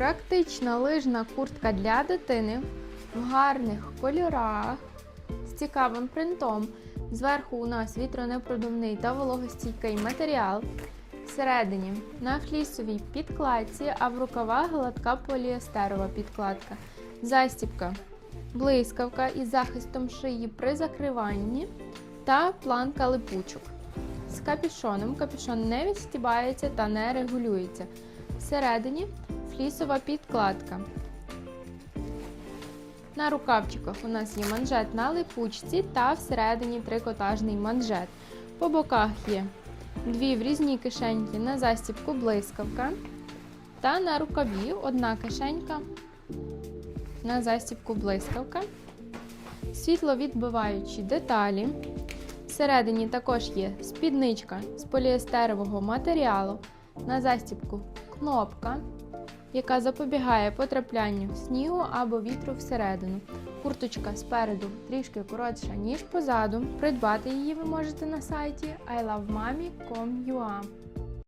Практична лижна куртка для дитини в гарних кольорах з цікавим принтом. Зверху у нас вітронепродувний та вологостійкий матеріал. Всередині на флісовій підкладці, а в рукавах гладка поліестерова підкладка. Застібка, блискавка із захистом шиї при закриванні та планка липучок. З капюшоном. Капюшон не відстібається та не регулюється. Всередині флісова підкладка. На рукавчиках у нас є манжет на липучці та всередині трикотажний манжет. По боках є дві врізні кишеньки на застібку блискавка. Та на рукаві одна кишенька на застібку блискавка. Світловідбиваючі деталі. Всередині також є спідничка з поліестерового матеріалу. На застібку кнопка, яка запобігає потраплянню снігу або вітру всередину. Курточка спереду трішки коротша, ніж позаду. Придбати її ви можете на сайті ilovemami.com.ua